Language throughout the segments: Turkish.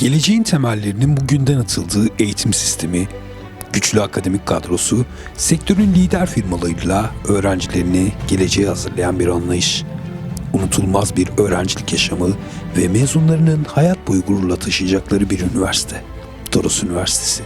Geleceğin temellerinin bugünden atıldığı eğitim sistemi, güçlü akademik kadrosu, sektörün lider firmalarıyla öğrencilerini geleceğe hazırlayan bir anlayış. Unutulmaz bir öğrencilik yaşamı ve mezunlarının hayat boyu gururla taşıyacakları bir üniversite. Toros Üniversitesi.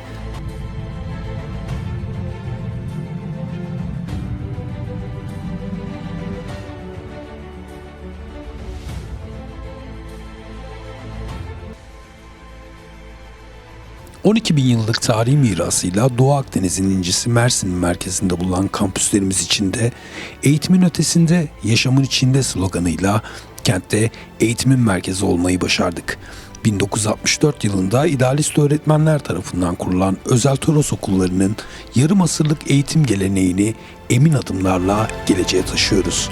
...12 bin yıllık tarihi mirasıyla Doğu Akdeniz'in incisi Mersin'in merkezinde bulunan kampüslerimiz içinde... ...eğitimin ötesinde, yaşamın içinde sloganıyla... ...kentte eğitimin merkezi olmayı başardık. 1964 yılında idealist öğretmenler tarafından kurulan özel Toros okullarının yarım asırlık eğitim geleneğini emin adımlarla geleceğe taşıyoruz.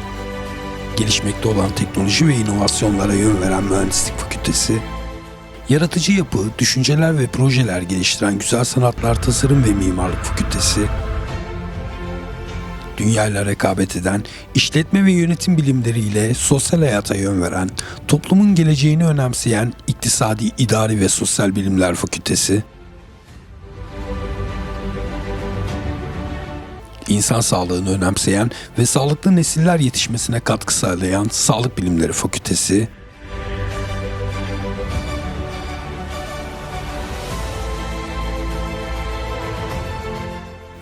Gelişmekte olan teknoloji ve inovasyonlara yön veren mühendislik fakültesi, Yaratıcı yapı, düşünceler ve projeler geliştiren Güzel Sanatlar Tasarım ve Mimarlık Fakültesi, dünyayla rekabet eden, işletme ve yönetim bilimleriyle sosyal hayata yön veren, toplumun geleceğini önemseyen İktisadi, İdari ve Sosyal Bilimler Fakültesi, insan sağlığını önemseyen ve sağlıklı nesiller yetişmesine katkı sağlayan Sağlık Bilimleri Fakültesi,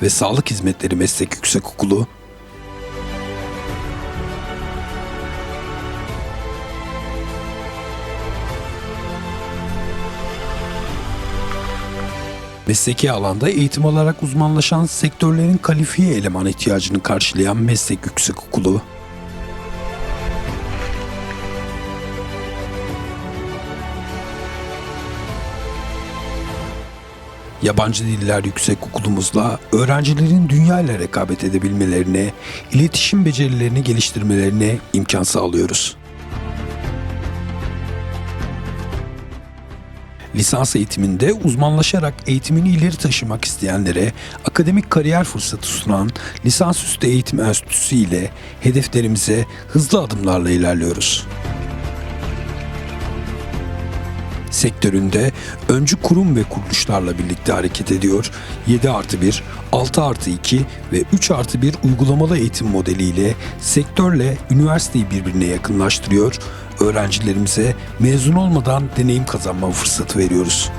ve Sağlık Hizmetleri Meslek Yüksekokulu, mesleki alanda eğitim alarak uzmanlaşan sektörlerin kalifiye eleman ihtiyacını karşılayan Meslek Yüksekokulu, Yabancı Diller Yüksek Okulumuzla öğrencilerin dünya ile rekabet edebilmelerine, iletişim becerilerini geliştirmelerine imkan sağlıyoruz. Lisans eğitiminde uzmanlaşarak eğitimini ileri taşımak isteyenlere akademik kariyer fırsatı sunan Lisansüstü Eğitim Enstitüsü ile hedeflerimize hızlı adımlarla ilerliyoruz sektöründe öncü kurum ve kuruluşlarla birlikte hareket ediyor. 7 artı 1, 6 artı 2 ve 3 artı 1 uygulamalı eğitim modeliyle sektörle üniversiteyi birbirine yakınlaştırıyor. Öğrencilerimize mezun olmadan deneyim kazanma fırsatı veriyoruz.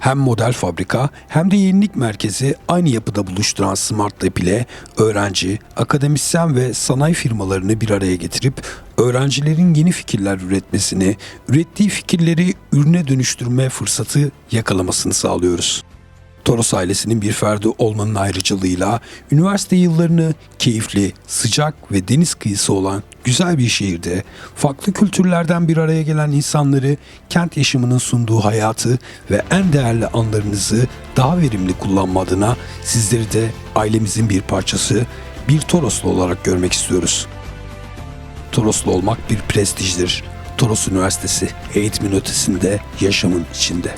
Hem model fabrika hem de yenilik merkezi aynı yapıda buluşturan Smart Lab ile öğrenci, akademisyen ve sanayi firmalarını bir araya getirip öğrencilerin yeni fikirler üretmesini, ürettiği fikirleri ürüne dönüştürme fırsatı yakalamasını sağlıyoruz. Toros ailesinin bir ferdi olmanın ayrıcalığıyla üniversite yıllarını keyifli, sıcak ve deniz kıyısı olan güzel bir şehirde farklı kültürlerden bir araya gelen insanları kent yaşamının sunduğu hayatı ve en değerli anlarınızı daha verimli kullanma adına sizleri de ailemizin bir parçası, bir Toroslu olarak görmek istiyoruz. Toroslu olmak bir prestijdir. Toros Üniversitesi eğitimin ötesinde, yaşamın içinde.